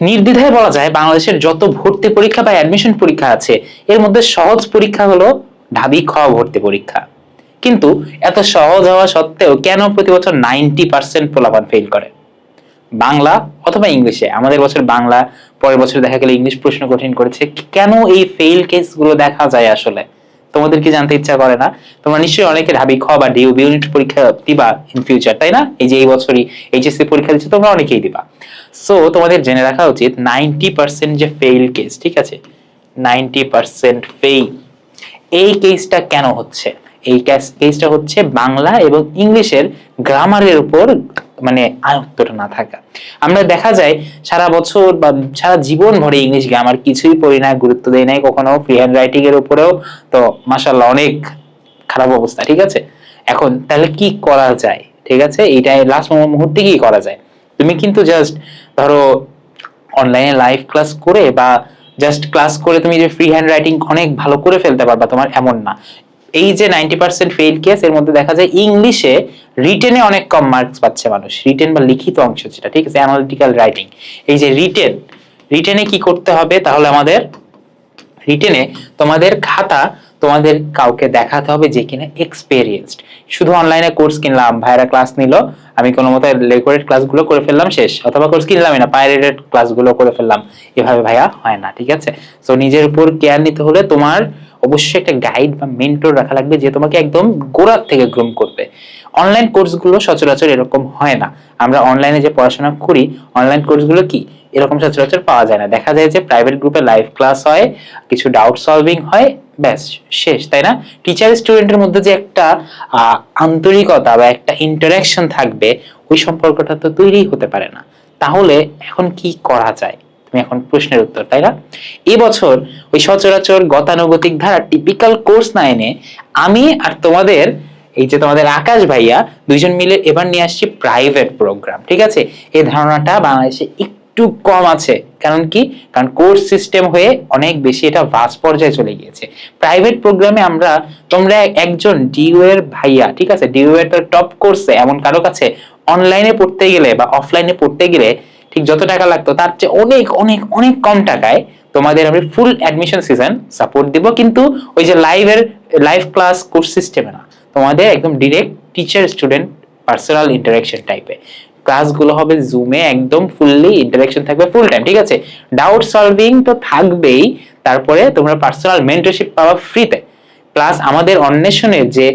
নির্দ্বিধায় বলা যায় বাংলাদেশের যত ভর্তি পরীক্ষা বা অ্যাডমিশন পরীক্ষা আছে, এর মধ্যে সহজ পরীক্ষা হলো ঢাবি খ ভর্তি পরীক্ষা। কিন্তু এত সহজ হওয়া সত্ত্বেও কেন প্রতি বছর নাইনটি পার্সেন্ট পোলাপান ফেল করে? বাংলা অথবা ইংলিশে। আমাদের বছর বাংলা, পরের বছর দেখা গেলে ইংলিশ প্রশ্ন কঠিন করেছে। কেন এই ফেল কেসগুলো দেখা যায় আসলে? তোমাদের কি জানতে ইচ্ছা করে না, তোমরা নিশ্চয়ই অনেকে ঢাবি খ বা ডিউ ইউনিট পরীক্ষা দিবা ইন ফিউচার তাই না? এই যে এই বছরই এইচএসসি পরীক্ষা দিচ্ছে, তোমরা অনেকেই দিবা। সো তোমাদের জেনে রাখা উচিত নাইনটি পার্সেন্ট যে ফেইল কেস ঠিক আছে? নাইনটি পার্সেন্ট ফেইল এই কেসটা কেন হচ্ছে? এই কেসটা হচ্ছে বাংলা এবং ইংলিশের গ্রামারের উপর মানে আয়ত্তটা না থাকা। আমরা দেখা যায় সারা বছর বা সারা জীবন ভরে ইংলিশ গ্রামার কিছুই পড়ি না, গুরুত্ব দেই নাই কখনো ফ্রি হ্যান্ড রাইটিং এর উপরেও। তো মাসাল্লাহ অনেক খারাপ অবস্থা, ঠিক আছে? এখন তাহলে কি করা যায়, ঠিক আছে? এইটাই লাস্ট মুহূর্তে কি করা যায়? তুমি কিন্তু জাস্ট ধরো অনলাইনে লাইভ ক্লাস করে বা জাস্ট ক্লাস করে তুমি যে ফ্রি হ্যান্ড রাইটিং অনেক ভালো করে ফেলতে পারবা, তোমার এমন না। এই যে নাইনটি পার্সেন্ট ফেল কেস এর মধ্যে দেখা যায় ইংলিশে রিটেনে অনেক কম মার্কস পাচ্ছে মানুষ। রিটেন বা লিখিত অংশ যেটা, ঠিক আছে? অ্যানালিটিক্যাল রাইটিং এই যে রিটেন রিটেনে কি করতে হবে? তাহলে আমাদের রিটেনে তোমাদের খাতা তোমাদের কাউকে দেখাতে হবে যে কিনা এক্সপেরিয়েন্সড শুধু অনলাইনে কোর্স কিনলাম, ভাইরা ক্লাস নিল, আমি কোনো মতো রেকর্ডেড ক্লাসগুলো করে ফেললাম শেষ, অথবা কোর্স কিনলামই না পাইরেটেড ক্লাসগুলো করে ফেললাম। এভাবে ভাইয়া হয় না, ঠিক আছে? সো নিজের উপর কেয়ার নিতে হলে তোমার অবশ্যই একটা গাইড বা মেন্টর রাখা লাগবে যে তোমাকে একদম গোড়ার থেকে গ্রুম করবে। অনলাইন কোর্সগুলো সচরাচর এরকম হয় না। আমরা অনলাইনে যে পড়াশোনা করি অনলাইন কোর্সগুলো কি? এরকম সচরাচর পাওয়া যায় না। দেখা যায় যে প্রাইভেট গ্রুপে লাইভ ক্লাস হয়, কিছু ডাউট সলভিং হয়, ব্যাস, শেষ, তাই না? টিচার স্টুডেন্টের মধ্যে যে একটা আন্তরিকতা বা একটা ইন্টারাকশন থাকবে, ওই সম্পর্কটা তো তৈরি হতে পারে না। তাহলে এখন কি করা যায়? তুমি এখন প্রশ্নের উত্তর, তাই না? এবছর ওই সচরাচর গতানুগতিক ধারা টিপিক্যাল কোর্স না এনে আমি আর তোমাদের, এই যে তোমাদের আকাশ ভাইয়া, দুইজন মিলে এবার নিয়ে আসছি প্রাইভেট প্রোগ্রাম ঠিক আছে? এই ধারণাটা বাংলাদেশে একটু কম আছে। কারণ কি? কারণ কোর্স সিস্টেম হয়ে অনেক বেশি এটা ভাস পর্যায়ে চলে গিয়েছে। প্রাইভেট প্রোগ্রামে আমরা তোমরা একজন ডিউ এর ভাইয়া, ঠিক আছে? ডিউ এর টপ কোর্সে এমন কারও কাছে অনলাইনে পড়তে গেলে বা অফলাইনে পড়তে গেলে ঠিক যত টাকা লাগতো তার চেয়ে অনেক অনেক অনেক কম টাকায় তোমাদের আমি ফুল অ্যাডমিশন সিজন সাপোর্ট দিব। কিন্তু ওই যে লাইভের লাইভ ক্লাস কোর্স সিস্টেমে না। তোমাদের একদম direct teacher student personal interaction টাইপে ক্লাসগুলো হবে জুমে একদম ফুললি ইন্টারাকশন থাকবে ফুল টাইম ঠিক আছে? ডাউট সলভিং তো থাকবেই, তারপরে তোমরা পার্সোনাল মেন্টরশিপ পাওয়া ফ্রিতে প্লাস আমাদের অন্বেষণের যে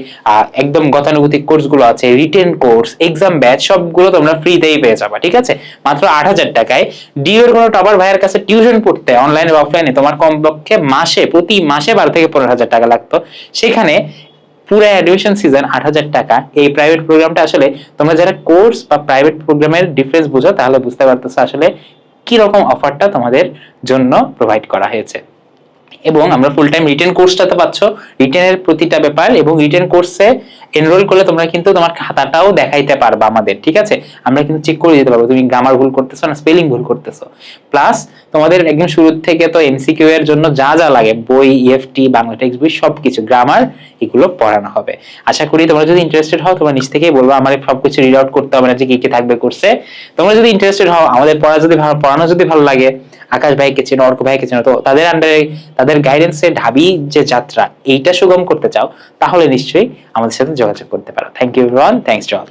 একদম গতানুগতিক কোর্সগুলো আছে রিটেন কোর্স এক্সাম ব্যাচ সবগুলো তোমরা ফ্রিতেই পেয়ে যাবে, ঠিক আছে? মাত্র আট হাজার টাকায়। ডিওর কোনো টপার ভাইয়ের কাছে টিউশন পড়তে অনলাইনে বা অফলাইনে তোমার কমপক্ষে মাসে, প্রতি মাসে বারো থেকে পনেরো হাজার টাকা লাগতো। সেখানে পুরো অ্যাডমিশন সিজন আট হাজার টাকা। এই প্রাইভেট প্রোগ্রামটা আসলে তোমরা যারা কোর্স বা প্রাইভেট প্রোগ্রামের ডিফারেন্স বুঝো, তাহলে বুঝতে পারতেছো আসলে কি রকম অফারটা তোমাদের জন্য প্রোভাইড করা হয়েছে। এবং আমরা ফুল টাইম রিটেন কোর্সটাতে পাচ্ছ। রিটেনের প্রতিটা ব্যাপার এবং রিটেন কোর্সে এনরোল করলে তোমরা কিন্তু তোমার খাতাটাও দেখাইতে পারবা আমাদের, ঠিক আছে? আমরা কিন্তু চেক করে দিতে পারব, তুমি গ্রামার ভুল করতেছো না স্পেলিং ভুল করতেছো। প্লাস তোমাদের একদম শুরু থেকে তো এমসিকিউ এর জন্য যা যা লাগে, বই ইএফটি বাংলা টেক্সট বই, সবকিছু গ্রামার এগুলো পড়ানো হবে। আশা করি তোমরা যদি ইন্টারেস্টেড হও, তোমরা নিজ থেকেই বলব এই সবকিছু রিড আউট করতে হবে না যে কি কি থাকবে কোর্সে তোমরা যদি ইন্টারেস্টেড হও, আমাদের পড়া যদি ভালো পড়ানো যদি ভালো লাগে আকাশ ভাইকে চেনো, অর্ক ভাইকে চেনো, তো তাদের আন্ডারে তাদের গাইডেন্সে ঢাবি যে যাত্রা, এইটা সুগম করতে চাও, তাহলে নিশ্চয়ই আমাদের সাথে যোগাযোগ করতে পারো। Thank you everyone thanks to all